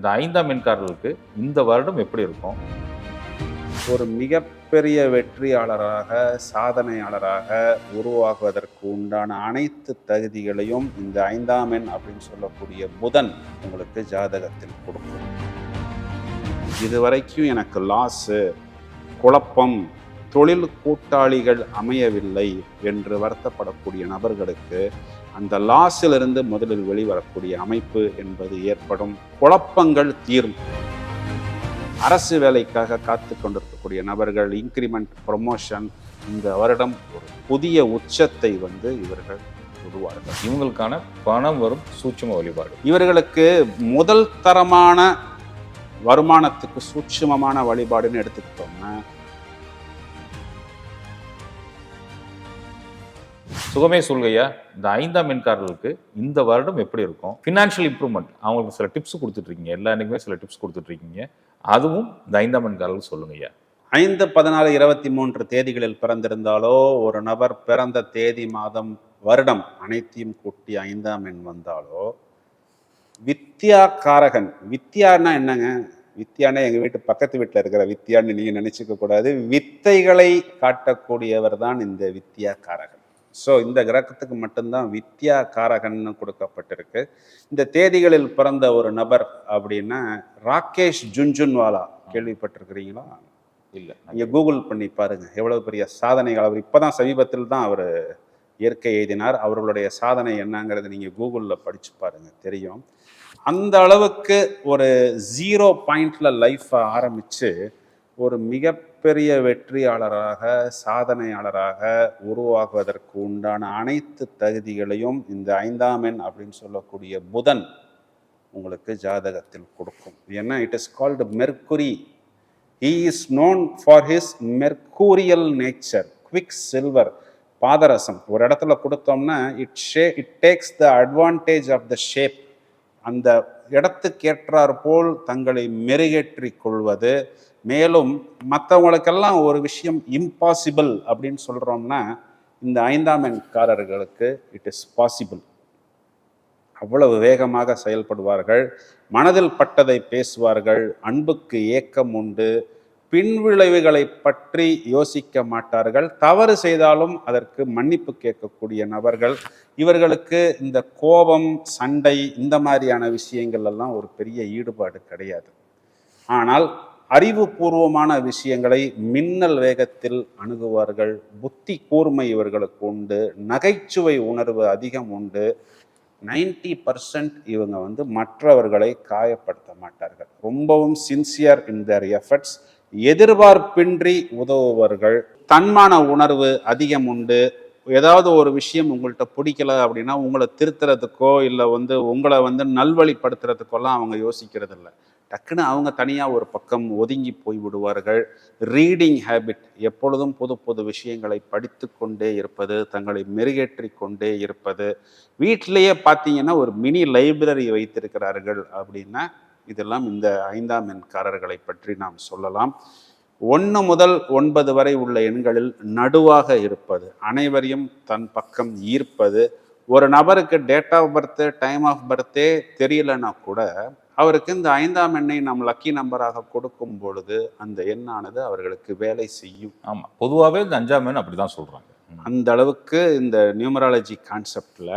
இந்த ஐந்தாம் மின்காரர்களுக்கு இந்த வருடம் எப்படி இருக்கும்? ஒரு மிகப்பெரிய வெற்றியாளராக சாதனையாளராக உருவாகுவதற்கு உண்டான அனைத்து தகுதிகளையும் இந்த ஐந்தாம் எண் அப்படின்னு சொல்லக்கூடிய புதன் உங்களுக்கு ஜாதகத்தில் கொடுக்கும். இதுவரைக்கும் எனக்கு லாஸு குழப்பம் தொழில் கூட்டாளிகள் அமையவில்லை என்று வருத்தப்படக்கூடிய நபர்களுக்கு அந்த லாஸிலிருந்து முதலில் வெளிவரக்கூடிய அமைப்பு என்பது ஏற்படும் குழப்பங்கள் தீரும். அரசு வேலைக்காக காத்து கொண்டிருக்கக்கூடிய நபர்கள் இன்க்ரிமெண்ட் ப்ரொமோஷன் இந்த வருடம் ஒரு புதிய உச்சத்தை வந்து இவர்கள் உருவார்கள் இவங்களுக்கான பணம் வரும் சூட்சும வழிபாடு. இவர்களுக்கு முதல் தரமான வருமானத்துக்கு சூட்சுமமான வழிபாடுன்னு எடுத்துக்கிட்டோம்னா சுகமே சொல்கையா இந்த ஐந்தாம் மின்காரர்களுக்கு இந்த வருடம் எப்படி இருக்கும்? ஃபினான்ஷியல் இம்ப்ரூவ்மெண்ட் அவங்களுக்கு சில டிப்ஸ் கொடுத்துட்ருக்கீங்க. எல்லா அன்றைக்குமே சில டிப்ஸ் கொடுத்துட்ருக்கீங்க. அதுவும் இந்த ஐந்தாம் மின்காரர்களுக்கு சொல்லுங்க ஐயா ஐந்து பதினாலு இருபத்தி மூன்று தேதிகளில் பிறந்திருந்தாலோ ஒரு நபர் பிறந்த தேதி மாதம் வருடம் அனைத்தையும் கூட்டி ஐந்தாம் எண் வந்தாலோ வித்யா காரகன் வித்யான்னா என்னங்க? வித்தியானே எங்கள் வீட்டு பக்கத்து வீட்டில் இருக்கிற வித்யான்னு நீங்கள் நினச்சிக்க கூடாது. வித்தைகளை காட்டக்கூடியவர் தான் இந்த வித்யா காரகன் ஸோ இந்த கிரகத்துக்கு மட்டும்தான் வித்யா காரகன்னு கொடுக்கப்பட்டிருக்கு. இந்த தேதிகளில் பிறந்த ஒரு நபர் அப்படின்னா ராகேஷ் ஜுன்ஜுன்வாலா. கேள்விப்பட்டிருக்கிறீங்களா? இல்ல. நீங்க கூகுள் பண்ணி பாருங்க. எவ்வளவு பெரிய சாதனைகள். அவர் இப்பதான் சமீபத்தில் தான் அவர் இயற்கை எழுதினார். அவர்களுடைய சாதனை என்னங்கிறது நீங்க கூகுள்ல படிச்சு பாருங்க. தெரியும். அந்த அளவுக்கு ஒரு ஜீரோ பாயிண்ட்ல லைஃப்பை ஆரம்பிச்சு ஒரு மிகப்பெரிய வெற்றியாளராக சாதனையாளராக உருவாகுவதற்கு உண்டான அனைத்து தகுதிகளையும் இந்த ஐந்தாம் எண் அப்படின்னு சொல்லக்கூடிய புதன் உங்களுக்கு ஜாதகத்தில் கொடுக்கும். ஏன்னா it is called mercury he is known for his mercurial nature quick silver பாதரசம். ஒரு இடத்துல கொடுத்தோம்னா it say it takes the advantage of the shape அந்த இடத்துக்கேற்றாற் போல் தங்களை மெருகேற்றி கொள்வது. மேலும் மற்றவங்களுக்கெல்லாம் ஒரு விஷயம் இம்பாசிபிள் அப்படின்னு சொல்கிறோம்னா இந்த ஐந்தாம் எண்காரர்களுக்கு இட் இஸ் பாசிபிள் அவ்வளவு வேகமாக செயல்படுவார்கள் மனதில் பட்டதை பேசுவார்கள் அன்புக்கு ஏக்கம் உண்டு பின்விளைவுகளை பற்றி யோசிக்க மாட்டார்கள். தவறு செய்தாலும் அதற்கு மன்னிப்பு கேட்கக்கூடிய நபர்கள். இவர்களுக்கு இந்த கோபம் சண்டை இந்த மாதிரியான விஷயங்கள் எல்லாம் ஒரு பெரிய ஈடுபாடு கிடையாது. ஆனால் அறிவுபூர்வமான விஷயங்களை மின்னல் வேகத்தில் அணுகுவார்கள். புத்தி கூர்மை இவர்களுக்கு உண்டு. நகைச்சுவை உணர்வு அதிகம் உண்டு. நைன்டி பர்சன்ட் இவங்க வந்து மற்றவர்களை காயப்படுத்த மாட்டார்கள். ரொம்பவும் சின்சியர் இன் தேர் எஃபர்ட்ஸ். எதிர்பார்ப்பின்றி உதவுவார்கள் தன்மான உணர்வு அதிகம் உண்டு. ஏதாவது ஒரு விஷயம் உங்கள்கிட்ட பிடிக்கல அப்படின்னா உங்களை திருத்துறதுக்கோ இல்லை வந்து உங்களை வந்து நல்வழிப்படுத்துறதுக்கோலாம் அவங்க யோசிக்கிறது இல்லை டக்குன்னு அவங்க தனியாக ஒரு பக்கம் ஒதுங்கி போய் விடுவார்கள். ரீடிங் ஹேபிட் எப்பொழுதும் புது புது விஷயங்களை படித்து கொண்டே இருப்பது தங்களை மெருகேற்றி கொண்டே இருப்பது. வீட்டிலேயே பார்த்தீங்கன்னா ஒரு மினி லைப்ரரி வைத்திருக்கிறார்கள் அப்படின்னா இதெல்லாம் இந்த ஐந்தாம் எண்காரர்களை பற்றி நாம் சொல்லலாம். ஒன்று முதல் ஒன்பது வரை உள்ள எண்களில் நடுவாக இருப்பது அனைவரையும் தன் பக்கம் ஈர்ப்பது. ஒரு நபருக்கு date of birth time of பர்த்தே தெரியலனா கூட அவருக்கு இந்த ஐந்தாம் எண்ணை நாம் லக்கி நம்பராக கொடுக்கும் பொழுது அந்த எண்ணானது அவர்களுக்கு வேலை செய்யும். ஆமா பொதுவாகவே இந்த அஞ்சாம் எண் அப்படிதான் சொல்றாங்க. ம். அந்த அளவுக்கு இந்த நியூமராலஜி கான்செப்டில்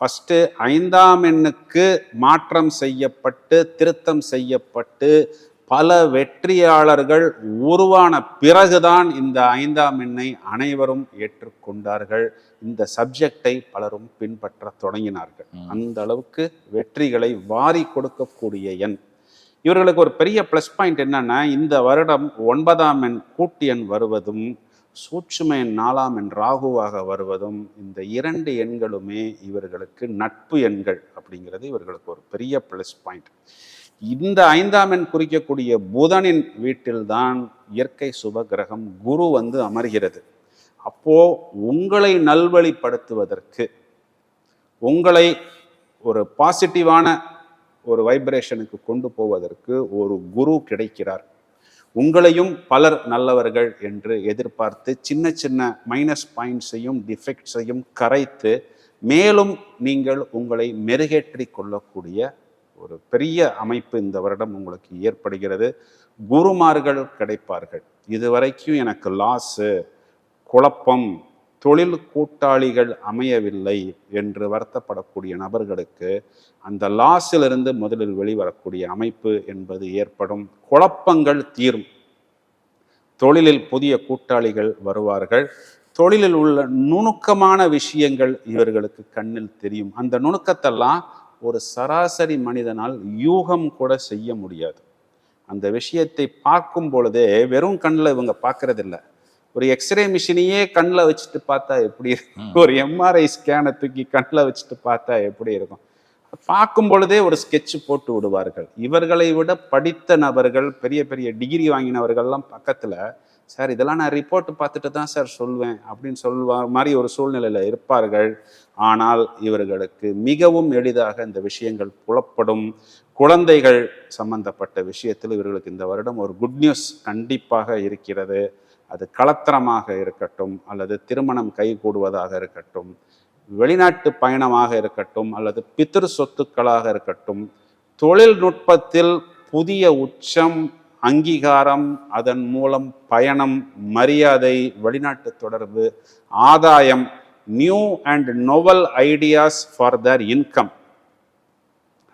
ஃபஸ்ட்டு ஐந்தாம் எண்ணுக்கு மாற்றம் செய்யப்பட்டு திருத்தம் செய்யப்பட்டு பல வெற்றியாளர்கள் உருவான பிறகுதான் இந்த ஐந்தாம் எண்ணை அனைவரும் ஏற்றுக்கொண்டார்கள். இந்த சப்ஜெக்டை பலரும் பின்பற்ற தொடங்கினார்கள். அந்த அளவுக்கு வெற்றிகளை வாரி கொடுக்கக்கூடிய எண். இவர்களுக்கு ஒரு பெரிய ப்ளஸ் பாயிண்ட் என்னன்னா இந்த வருடம் ஒன்பதாம் எண் கூட்டு எண் வருவதும் சூட்சும நாலாம் எண் ராகுவாக வருவதும் இந்த இரண்டு எண்களுமே இவர்களுக்கு நட்பு எண்கள் அப்படிங்கிறது இவர்களுக்கு ஒரு பெரிய ப்ளஸ் பாயிண்ட் இந்த ஐந்தாம் எண் குறிக்கக்கூடிய புதனின் வீட்டில்தான் இயற்கை சுப கிரகம் குரு வந்து அமர்கிறது. அப்போ உங்களை நல்வழிப்படுத்துவதற்கு உங்களை ஒரு பாசிட்டிவான ஒரு வைப்ரேஷனுக்கு கொண்டு போவதற்கு ஒரு குரு கிடைக்கிறார். உங்களையும் பலர் நல்லவர்கள் என்று எதிர்பார்த்து சின்ன சின்ன மைனஸ் பாயிண்ட்ஸையும் டிஃபெக்ட்ஸையும் கரைத்து மேலும் நீங்கள் உங்களை மெருகேற்றி கொள்ளக்கூடிய ஒரு பெரிய அமைப்பு இந்த வருடம் உங்களுக்கு ஏற்படுகிறது. குருமார்கள் கிடைப்பார்கள். இதுவரைக்கும் எனக்கு லாஸு குழப்பம் தொழில் கூட்டாளிகள் அமையவில்லை என்று வருத்தப்படக்கூடிய நபர்களுக்கு அந்த லாஸிலிருந்து முதலில் வெளிவரக்கூடிய அமைப்பு என்பது ஏற்படும் குழப்பங்கள் தீரும். தொழிலில் புதிய கூட்டாளிகள் வருவார்கள். தொழிலில் உள்ள நுணுக்கமான விஷயங்கள் இவர்களுக்கு கண்ணில் தெரியும். அந்த நுணுக்கத்தெல்லாம் ஒரு சராசரி மனிதனால் யூகம் கூட செய்ய முடியாது. அந்த விஷயத்தை பார்க்கும் பொழுதே வெறும் கண்ணில் இவங்க பார்க்கறதில்லை. ஒரு எக்ஸ்ரே மிஷினையே கண்ணில் வச்சுட்டு பார்த்தா எப்படி இருக்கும்? ஒரு எம்ஆர்ஐ ஸ்கேனை தூக்கி கண்ணில் வச்சுட்டு பார்த்தா எப்படி இருக்கும்? பார்க்கும் பொழுதே ஒரு ஸ்கெட்ச் போட்டு விடுவார்கள். இவர்களை விட படித்த நபர்கள் பெரிய பெரிய டிகிரி வாங்கினவர்கள்லாம் பக்கத்தில் சார் இதெல்லாம் நான் ரிப்போர்ட் பார்த்துட்டு தான் சார் சொல்வேன் அப்படின்னு சொல்வா மாதிரி ஒரு சூழ்நிலையில் இருப்பார்கள். ஆனால் இவர்களுக்கு மிகவும் எளிதாக இந்த விஷயங்கள் புலப்படும். குழந்தைகள் சம்பந்தப்பட்ட விஷயத்தில் இவர்களுக்கு இந்த வருடம் ஒரு குட் நியூஸ் கண்டிப்பாக இருக்கிறது. அது கலத்திரமாக இருக்கட்டும் அல்லது திருமணம் கைகூடுவதாக இருக்கட்டும் வெளிநாட்டு பயணமாக இருக்கட்டும் அல்லது பித்திரு சொத்துக்களாக இருக்கட்டும் தொழில்நுட்பத்தில் புதிய உச்சம் அங்கீகாரம் அதன் மூலம் பயணம் மரியாதை வெளிநாட்டு தொடர்பு ஆதாயம் new and novel ideas for their income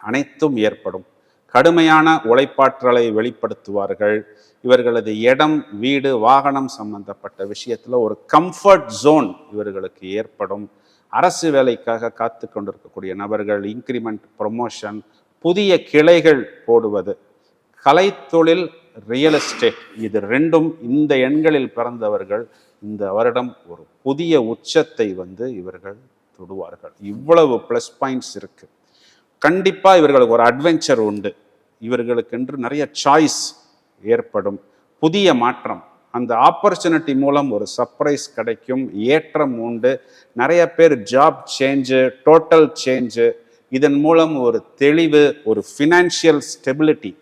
அனைத்தும் ஏற்படும். கடுமையான உழைப்பாற்றலை வெளிப்படுத்துவார்கள். இவர்களது இடம் வீடு வாகனம் சம்பந்தப்பட்ட விஷயத்தில் ஒரு கம்ஃபர்ட் ஜோன் இவர்களுக்கு ஏற்படும். அரசு வேலைக்காக காத்து கொண்டிருக்கக்கூடிய நபர்கள் இன்க்ரிமெண்ட் ப்ரொமோஷன் புதிய கிளைகள் போடுவது கலைத்தொழில் ரியல் எஸ்டேட் இது ரெண்டும் இந்த எண்களில் பிறந்தவர்கள் இந்த வருடம் ஒரு புதிய உச்சத்தை வந்து இவர்கள் தொடுவார்கள். இவ்வளவு ப்ளஸ் பாயிண்ட்ஸ் இருக்கு. கண்டிப்பாக இவர்களுக்கு ஒரு அட்வென்ச்சர் உண்டு. இவர்களுக்கென்று நிறைய சாய்ஸ் ஏற்படும். புதிய மாற்றம். அந்த ஆப்பர்ச்சுனிட்டி மூலம் ஒரு சர்ப்ரைஸ் கிடைக்கும். ஏற்றம் உண்டு. நிறைய பேர் ஜாப் சேஞ்சு டோட்டல் சேஞ்சு இதன் மூலம் ஒரு தெளிவு ஒரு ஃபினான்ஷியல் ஸ்டெபிலிட்டி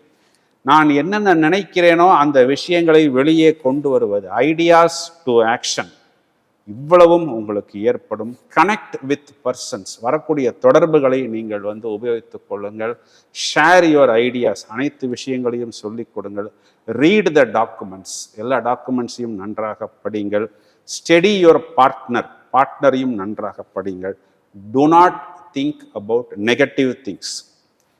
நான் என்னென்ன நினைக்கிறேனோ அந்த விஷயங்களை வெளியே கொண்டு வருவது. ஐடியாஸ் டு ஆக்ஷன் இவ்வளவும் உங்களுக்கு ஏற்படும். கனெக்ட் வித் பர்சன்ஸ் வரக்கூடிய தொடர்புகளை நீங்கள் வந்து உபயோகித்துக் கொள்ளுங்கள். ஷேர் யுவர் ஐடியாஸ் அனைத்து விஷயங்களையும் சொல்லிக் கொடுங்கள். ரீட் த டாக்குமெண்ட்ஸ் எல்லா டாக்குமெண்ட்ஸையும் நன்றாக படிங்கள். ஸ்டடி யுவர் பார்ட்னர் பார்ட்னரையும் நன்றாக படிங்கள். Do not think about negative things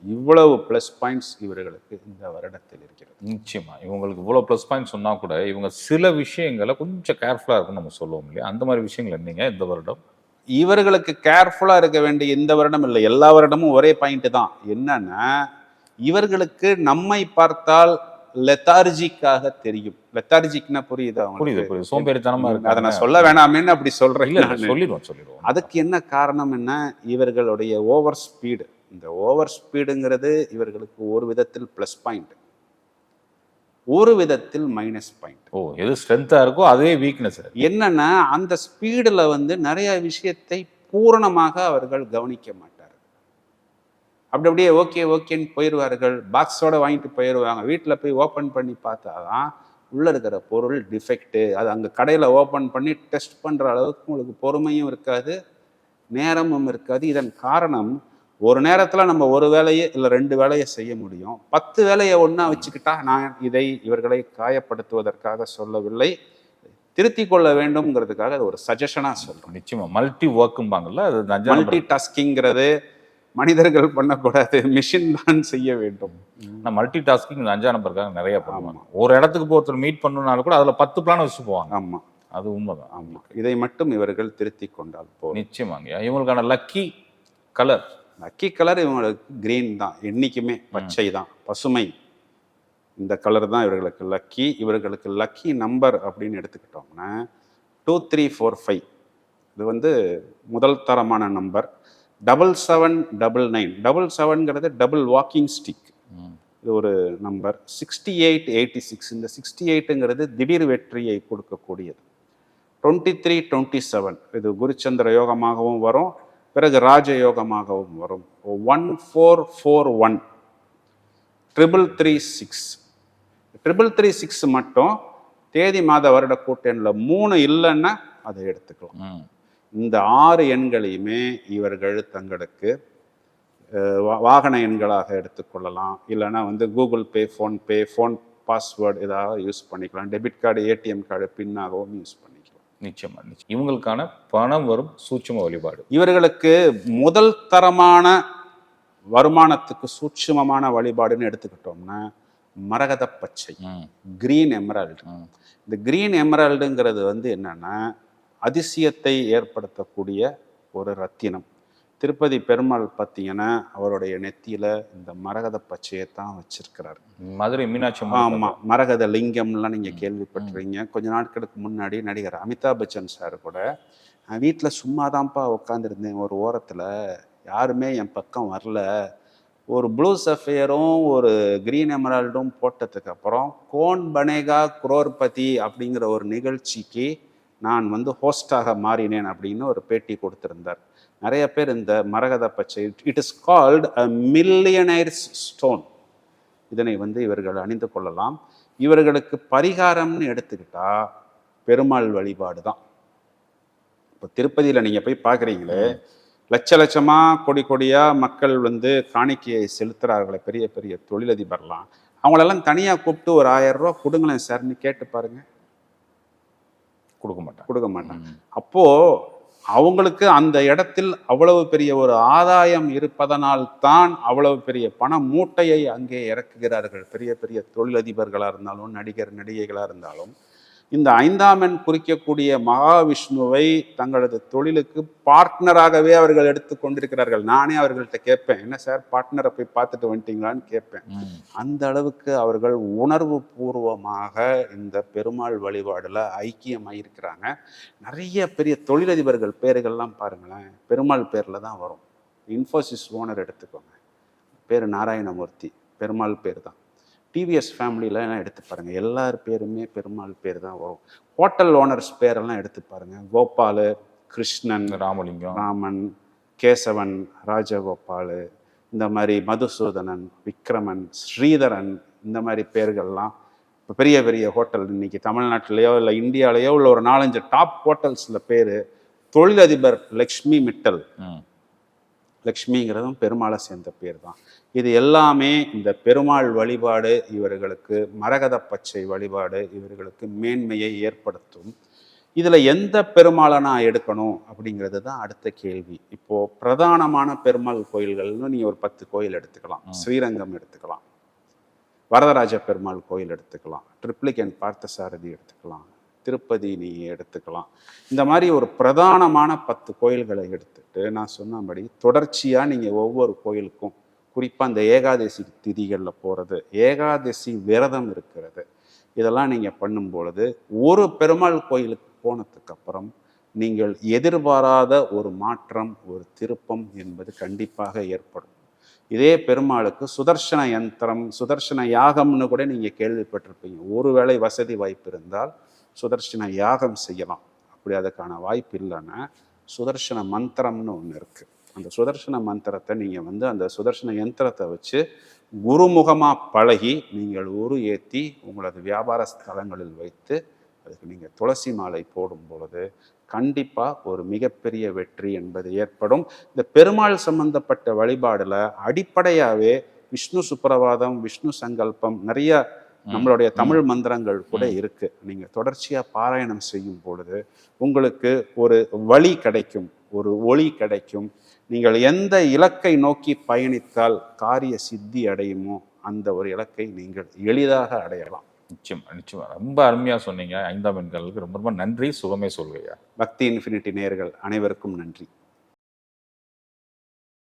இவ்வளவு ப்ளஸ் பாயிண்ட்ஸ் இவர்களுக்கு இந்த வருடத்தில் இருக்கிறது. நிச்சயமா. இவங்களுக்கு இவ்வளோ ப்ளஸ் பாயிண்ட் சொன்னா கூட இவங்க சில விஷயங்களை கொஞ்சம் கேர்ஃபுல்லாக இருக்கும்னு நம்ம சொல்லுவோம் இல்லையா? அந்த மாதிரி விஷயங்கள் என்னங்க இந்த வருடம்? இவர்களுக்கு கேர்ஃபுல்லா இருக்க வேண்டிய இந்த வருடம் இல்லை. எல்லா வருடமும் ஒரே பாயிண்ட் தான். என்னன்னா இவர்களுக்கு நம்மை பார்த்தால் லெத்தார்ஜிக்காக தெரியும். லெத்தார்ஜிக்னா புரியுதா புரியுது? புரியுது. சோம்பேறித்தனமா இருக்கு அதை நான் சொல்ல வேணாமேன்னு அப்படி சொல்றேன். சொல்லிடுவோம் சொல்லிடுவோம். அதுக்கு என்ன காரணம் என்ன இவர்களுடைய ஓவர் ஸ்பீடு இந்த ஓவர் ஸ்பீடுங்கிறது இவர்களுக்கு ஒரு விதத்தில் ப்ளஸ் பாயிண்ட் ஒரு விதத்தில் மைனஸ் பாயிண்ட் ஓ எது ஸ்ட்ரென்த்தா இருக்கோ அதுவே வீக்னஸ் என்னன்னா அந்த ஸ்பீடுல வந்து நிறைய விஷயத்தை பூரணமாக அவர்கள் கவனிக்க மாட்டார்கள். அப்படி அப்படியே ஓகே ஓகேன்னு போயிடுவார்கள். பாக்ஸோட வாங்கிட்டு போயிடுவாங்க. வீட்டில் போய் ஓப்பன் பண்ணி பார்த்தாதான் உள்ள இருக்கிற பொருள் டிஃபெக்ட்டு அது அங்கே கடையில் ஓப்பன் பண்ணி டெஸ்ட் பண்ணுற அளவுக்கு உங்களுக்கு பொறுமையும் இருக்காது நேரமும் இருக்காது. இதன் காரணம் ஒரு நேரத்தில் நம்ம ஒரு வேலையை இல்லை ரெண்டு வேலையை செய்ய முடியும். பத்து வேலையை ஒன்றா வச்சுக்கிட்டா நான் இதை இவர்களை காயப்படுத்துவதற்காக சொல்லவில்லை. திருத்திக் கொள்ள வேண்டும்ங்கிறதுக்காக அது ஒரு சஜஷனாக சொல்கிறேன் நிச்சயமா. மல்டி ஒர்க்கும்பாங்கல்ல அது மல்டி டாஸ்கிங்கிறது மனிதர்கள் பண்ணக்கூடாது மிஷின் தான் செய்ய வேண்டும். மல்டி டாஸ்கிங் அஞ்சா நம்பருக்காக நிறைய பண்ணுவாங்க ஒரு இடத்துக்கு போய் ஒருத்தர் மீட் பண்ணணும்னாலும் கூட அதுல பத்து பிளான் வச்சு போவாங்க. ஆமா. அது உண்மைதான். ஆமா. இதை மட்டும் இவர்கள் திருத்திக் கொண்டால் போதும். நிச்சயமாங்க. இவங்களுக்கான லக்கி கலர் லக்கி கலர் இவங்களுக்கு கிரீன் தான் என்னைக்குமே பச்சை தான் பசுமை. இந்த கலர் தான் இவர்களுக்கு லக்கி இவர்களுக்கு லக்கி நம்பர் அப்படின்னு எடுத்துக்கிட்டோம்னா டூ த்ரீ ஃபோர் ஃபைவ் இது வந்து முதல் தரமான number double seven double nine double செவன்கிறது double walking stick இது ஒரு number sixty eight eighty six இந்த சிக்ஸ்டி எயிட்டுங்கிறது திடீர் வெற்றியை கொடுக்கக்கூடியது. டுவெண்ட்டி த்ரீ டுவெண்ட்டி செவன் இது குருச்சந்திர யோகமாகவும் வரும். பிறகு ராஜ யோகமாகவும் வரும் one four four one triple three six triple three six மட்டும் தேதி மாத வருட கூட்டெண்ணில் மூணு இல்லைன்னா அதை எடுத்துக்கலாம். இந்த ஆறு எண்களையுமே இவர்கள் தங்களுக்கு வாகன எண்களாக எடுத்துக்கொள்ளலாம் இல்லைன்னா வந்து Google Pay PhonePe phone password ஏதாவது யூஸ் பண்ணிக்கலாம். டெபிட் கார்டு ஏடிஎம் கார்டு பின்னாகவும் யூஸ் பண்ணிக்கலாம் நிச்சயமா நிச்சயம். இவங்களுக்கான பணம் வரும் சூட்சும வழிபாடு. இவர்களுக்கு முதல் தரமான வருமானத்துக்கு சூட்சுமமான வழிபாடுன்னு எடுத்துக்கிட்டோம்னா மரகத பச்சை கிரீன் எமரால்டு. இந்த கிரீன் எமரால்டுங்கிறது வந்து என்னன்னா அதிசயத்தை ஏற்படுத்தக்கூடிய ஒரு ரத்தினம். திருப்பதி பெருமாள் பார்த்தீங்கன்னா அவருடைய நெத்தியில இந்த மரகத பச்சையை தான் வச்சிருக்கிறாரு. மதுரை மீனாட்சி அம்மன் ஆமா மரகத லிங்கம்லாம் நீங்க கேள்விப்பட்டிருக்கீங்க. கொஞ்ச நாட்களுக்கு முன்னாடி நடிகர் அமிதாப் பச்சன் சார் கூட நான் வீட்டில் சும்மாதான்ப்பா உட்காந்துருந்தேன் ஒரு ஓரத்துல யாருமே என் பக்கம் வரல. ஒரு ப்ளூ சஃபையரும் ஒரு கிரீன் எமரால்டும் போட்டதுக்கு அப்புறம் கோன் பனேகா குரோர்பதி அப்படிங்கிற ஒரு நிகழ்ச்சிக்கு நான் வந்து ஹோஸ்டாக மாறினேன் அப்படின்னு ஒரு பேட்டி கொடுத்திருந்தார். நிறைய பேர் இந்த மரகத பச்சை it is called a millionaire's stone இதனை வந்து இவர்கள் அணிந்து கொள்ளலாம். இவர்களுக்கு பரிகாரம்னு எடுத்துக்கிட்டா பெருமாள் வழிபாடு தான். இப்போ திருப்பதியில் நீங்கள் போய் பார்க்குறீங்களே லட்ச லட்சமா கொடி கொடியா மக்கள் வந்து காணிக்கையை செலுத்துறார்களே பெரிய பெரிய தொழிலதிபர்லாம். அவங்களெல்லாம் தனியா கூப்பிட்டு ஒரு ஆயிரம் ரூபா கொடுங்களேன் சார்னு கேட்டு பாருங்க. கொடுக்க மாட்டாங்க. கொடுக்க மாட்டாங்க. ம், அப்போ அவங்களுக்கு அந்த இடத்தில் அவ்வளவு பெரிய ஒரு ஆதாயம் இருப்பதனால் தான் அவ்வளவு பெரிய பண மூட்டையை அங்கே இறக்குகிறார்கள். பெரிய பெரிய தொழிலதிபர்களாக இருந்தாலும் நடிகர் நடிகைகளாக இருந்தாலும் இந்த ஐந்தாம் எண் குறிக்கக்கூடிய மகாவிஷ்ணுவை தங்களது தொழிலுக்கு பார்ட்னராகவே அவர்கள் எடுத்து கொண்டிருக்கிறார்கள். நானே அவர்கள்ட்ட கேட்பேன் என்ன சார் பார்ட்னரை போய் பார்த்துட்டு வந்துட்டீங்களான்னு கேட்பேன். அந்த அளவுக்கு அவர்கள் உணர்வு பூர்வமாக இந்த பெருமாள் வழிபாடுல ஐக்கியமாயிருக்கிறாங்க. நிறைய பெரிய தொழிலதிபர்கள் பேருகள்லாம் பாருங்களேன் பெருமாள் பேர்ல தான் வரும். இன்ஃபோசிஸ் ஓனர் எடுத்துக்கோங்க. பேர் நாராயணமூர்த்தி பெருமாள் பேர் தான். டிவிஎஸ் ஃபேமிலியிலலாம் எடுத்து பாருங்க. எல்லார் பேருமே பெருமாள் பேர் தான். வரும் ஹோட்டல் ஓனர்ஸ் பேரெல்லாம் எடுத்து பாருங்க. கோபாலு கிருஷ்ணன் ராமலிங்கம். ராமன் கேசவன் ராஜகோபால் இந்த மாதிரி மதுசூதனன் விக்ரமன் ஸ்ரீதரன் இந்த மாதிரி பேர்கள்லாம் இப்போ பெரிய பெரிய ஹோட்டல் இன்னைக்கு தமிழ்நாட்டிலேயோ இல்லை இந்தியாலேயோ உள்ள ஒரு நாலஞ்சு டாப் ஹோட்டல்ஸில் பேர் தொழிலதிபர் லக்ஷ்மி மிட்டல். லக்ஷ்மிங்கிறதும் பெருமாளை சேர்ந்த பேர் தான் இது எல்லாமே இந்த பெருமாள் வழிபாடு இவர்களுக்கு மரகத பச்சை வழிபாடு இவர்களுக்கு மேன்மையை ஏற்படுத்தும். இதுல எந்த பெருமாளை நான் எடுக்கணும் அப்படிங்கிறது தான் அடுத்த கேள்வி. இப்போ பிரதானமான பெருமாள் கோயில்கள்னு நீங்க ஒரு பத்து கோயில் எடுத்துக்கலாம். ஸ்ரீரங்கம் எடுத்துக்கலாம். வரதராஜ பெருமாள் கோயில் எடுத்துக்கலாம். ட்ரிப்ளிகன் பார்த்தசாரதி எடுத்துக்கலாம். திருப்பதி நீ எடுத்துக்கலாம். இந்த மாதிரி ஒரு பிரதானமான பத்து கோயில்களை எடுத்துட்டு நான் சொன்னபடி தொடர்ச்சியாக நீங்கள் ஒவ்வொரு கோயிலுக்கும் குறிப்பாக இந்த ஏகாதசி திதிகளில் போகிறது ஏகாதசி விரதம் இருக்கிறது இதெல்லாம் நீங்கள் பண்ணும் பொழுது ஒரு பெருமாள் கோயிலுக்கு போனதுக்கு அப்புறம் நீங்கள் எதிர்பாராத ஒரு மாற்றம் ஒரு திருப்பம் என்பது கண்டிப்பாக ஏற்படும். இதே பெருமாளுக்கு சுதர்சன யந்திரம் சுதர்சன யாகம்னு கூட நீங்கள் கேள்விப்பட்டிருப்பீங்க. ஒருவேளை வசதி வாய்ப்பு இருந்தால் சுதர்சன யாகம் செய்யலாம். அப்படி அதுக்கான வாய்ப்பு இல்லைன்னா சுதர்சன மந்திரம்னு ஒன்று இருக்குது அந்த சுதர்சன மந்திரத்தை நீங்கள் வந்து அந்த சுதர்சன யந்திரத்தை வச்சு குருமுகமாக பழகி நீங்கள் உரு ஏற்றி உங்களது வியாபார ஸ்தலங்களில் வைத்து அதுக்கு நீங்கள் துளசி மாலை போடும் பொழுது கண்டிப்பாக ஒரு மிகப்பெரிய வெற்றி என்பது ஏற்படும். இந்த பெருமாள் சம்பந்தப்பட்ட வழிபாடில் அடிப்படையாகவே விஷ்ணு சுப்பிரபாதம் விஷ்ணு சங்கல்பம் நிறைய நம்மளுடைய தமிழ் மந்திரங்கள் கூட இருக்கு. நீங்க தொடர்ச்சியா பாராயணம் செய்யும் பொழுது உங்களுக்கு ஒரு வழி கிடைக்கும். ஒரு ஒளி கிடைக்கும். நீங்கள் எந்த இலக்கை நோக்கி பயணித்தால் காரிய சித்தி அடையுமோ அந்த ஒரு இலக்கை நீங்கள் எளிதாக அடையலாம். நிச்சயமா நிச்சயமா. ரொம்ப அருமையா சொன்னீங்க. ஐந்தாம் எண்களுக்கு ரொம்ப ரொம்ப நன்றி. சுகமே சொல்கையா. பக்தி இன்ஃபினிட்டி நேயர்கள் அனைவருக்கும் நன்றி.